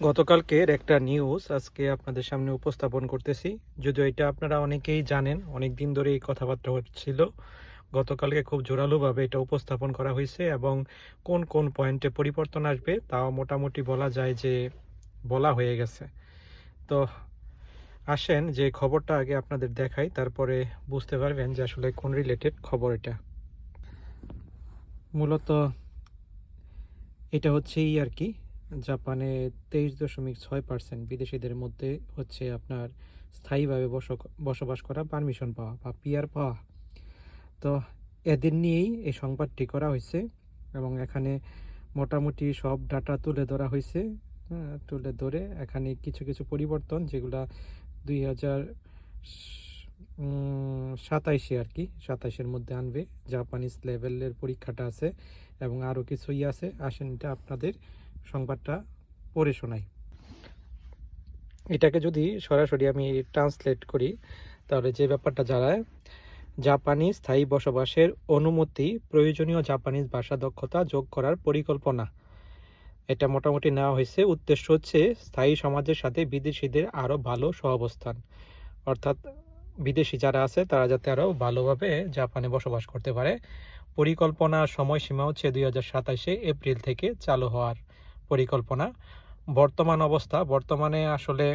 গতকালকের একটা নিউজ আজকে আপনাদের সামনে উপস্থাপন করতেছি। যদিও এটা আপনারা অনেকেই জানেন অনেক দিন ধরে এই কথাবার্তা হচ্ছিল। গতকালকে খুব জোরালোভাবে এটা উপস্থাপন করা হয়েছে এবং কোন কোন পয়েন্টে পরিবর্তন আসবে তাও মোটামুটি বলা যায় যে বলা হয়ে গেছে। তো আসেন যে খবরটা আগে আপনাদের দেখাই, তারপরে বুঝতে পারবেন যে আসলে কোন রিলেটেড খবর এটা। মূলত এটা হচ্ছেই আর কি জাপানে তেইশ দশমিক ছয় পার্সেন্ট বিদেশিদের মধ্যে হচ্ছে আপনার স্থায়ীভাবে বস বসবাস করা পারমিশন পাওয়া বা পিয়ার পাওয়া। তো এদের নিয়েই এই সংবাদটি করা হয়েছে এবং এখানে মোটামুটি সব ডাটা তুলে ধরা হয়েছে। হ্যাঁ, তুলে ধরে এখানে কিছু কিছু পরিবর্তন যেগুলা দুই হাজার সাতাইশে আর কি সাতাইশের মধ্যে আনবে। জাপানিজ লেভেলের পরীক্ষাটা আছে এবং আরও কিছুই আছে। আসেন এটা আপনাদের সংবাদটা পড়ে শোনাই। এটাকে যদি সরাসরি আমি ট্রান্সলেট করি, তাহলে যে ব্যাপারটা জানায়, জাপানি স্থায়ী বসবাসের অনুমতি প্রয়োজনীয় জাপানিজ ভাষা দক্ষতা যোগ করার পরিকল্পনা। এটা মোটামুটি নেওয়া হয়েছে। উদ্দেশ্য হচ্ছে স্থায়ী সমাজের সাথে বিদেশিদের আরও ভালো সহাবস্থান। অর্থাৎ বিদেশি যারা আছে, তারা যাতে আরও ভালোভাবে জাপানে বসবাস করতে পারে। পরিকল্পনার সময়সীমা হচ্ছে দুই হাজার সাতাশে এপ্রিল থেকে চালু হওয়ার। পরিকল্পনা। বর্তমান অবস্থা, বর্তমানে আসলে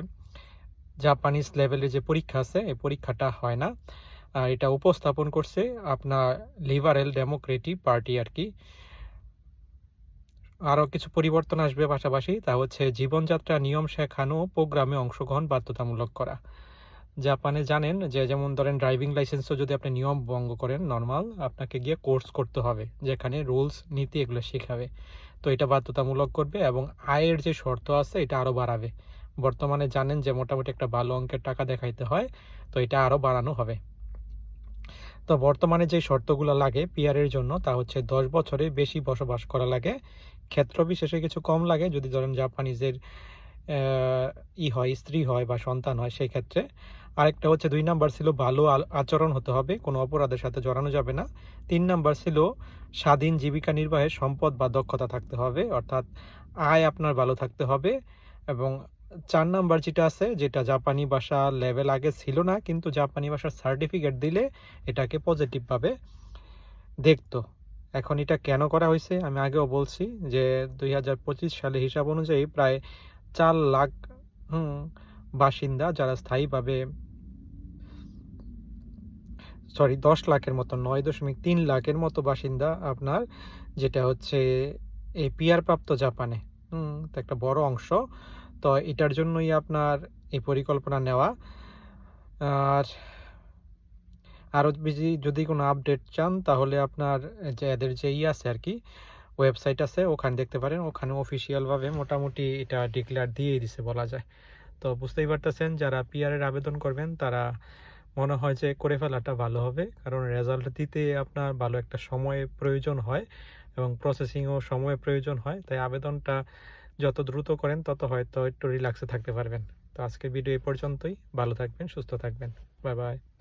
জাপানিজ লেভেলে যে পরীক্ষা আছে, এই পরীক্ষাটা হয় না। এটা উপস্থাপন করছে আপনার লিবারেল ডেমোক্রেটিক পার্টি আর কি। আরও কিছু পরিবর্তন আসবে পাশাপাশি, তা হচ্ছে জীবনযাত্রা নিয়ম শেখানো, প্রোগ্রামে অংশগ্রহণ বাধ্যতামূলক করা। জাপানে জানেন যে, যেমন ধরেন ড্রাইভিং লাইসেন্সও যদি আপনি নিয়ম ভঙ্গ করেন, নর্মাল আপনাকে গিয়ে কোর্স করতে হবে, যেখানে রুলস, নীতি এগুলো শেখাবে। তো এটা বাধ্যতামূলক করবে এবং আয়ের যে শর্ত আছে এটা আরও বাড়াবে। বর্তমানে জানেন যে মোটামুটি একটা ভালো অঙ্কের টাকা দেখাইতে হয়, তো এটা আরও বাড়ানো হবে। তো বর্তমানে যে শর্তগুলো লাগে পিয়ারের জন্য, তা হচ্ছে দশ বছরে বেশি বসবাস করা লাগে। ক্ষেত্র বিশেষে কিছু কম লাগে, যদি ধরেন জাপানিজের ই হয়, স্ত্রী হয় বা সন্তান হয় সেই ক্ষেত্রে আরেকটা হচ্ছে দুই নাম্বার ছিল ভালো আচরণ হতে হবে, কোনো অপরাধের সাথে জড়ানো যাবে না। তিন নাম্বার ছিল স্বাধীন জীবিকা নির্বাহের সম্পদ বা দক্ষতা থাকতে হবে, অর্থাৎ আয় আপনার ভালো থাকতে হবে। এবং চার নাম্বার যেটা আছে, যেটা জাপানি ভাষা লেভেল আগে ছিল না, কিন্তু জাপানি ভাষার সার্টিফিকেট দিলে এটাকে পজিটিভভাবে দেখতো। এখন এটা কেন করা হয়েছে, আমি আগেও বলছি যে দুই হাজার পঁচিশ সালে হিসাব অনুযায়ী প্রায় চার লাখ বাসিন্দা যারা স্থায়ীভাবে সরি দশ লাখের মতো, নয় দশমিক তিন লাখের মতো বাসিন্দা আপনার, যেটা হচ্ছে এই পিয়ার প্রাপ্ত জাপানে, হুম, তো একটা বড় অংশ। তো এটার জন্যই আপনার এই পরিকল্পনা নেওয়া। আর আরও বেশি যদি কোনো আপডেট চান, তাহলে আপনার যে, এদের যে ই আছে আর কি ওয়েবসাইট আছে, ওখানে দেখতে পারেন। ওখানে অফিসিয়ালভাবে মোটামুটি এটা ডিক্লেয়ার দিয়েই দিছে বলা যায়। তো বুঝতেই পারতেছেন, যারা পিআরের আবেদন করবেন, তারা মনে হয় যে করে ফেলাটা ভালো হবে। কারণ রেজাল্ট দিতে আপনার ভালো একটা সময় প্রয়োজন হয় এবং প্রসেসিংও সময় প্রয়োজন হয়। তাই আবেদনটা যত দ্রুত করেন, তত হয়তো একটু রিল্যাক্সে থাকতে পারবেন। তো আজকের ভিডিও এই পর্যন্তই। ভালো থাকবেন, সুস্থ থাকবেন। Bye bye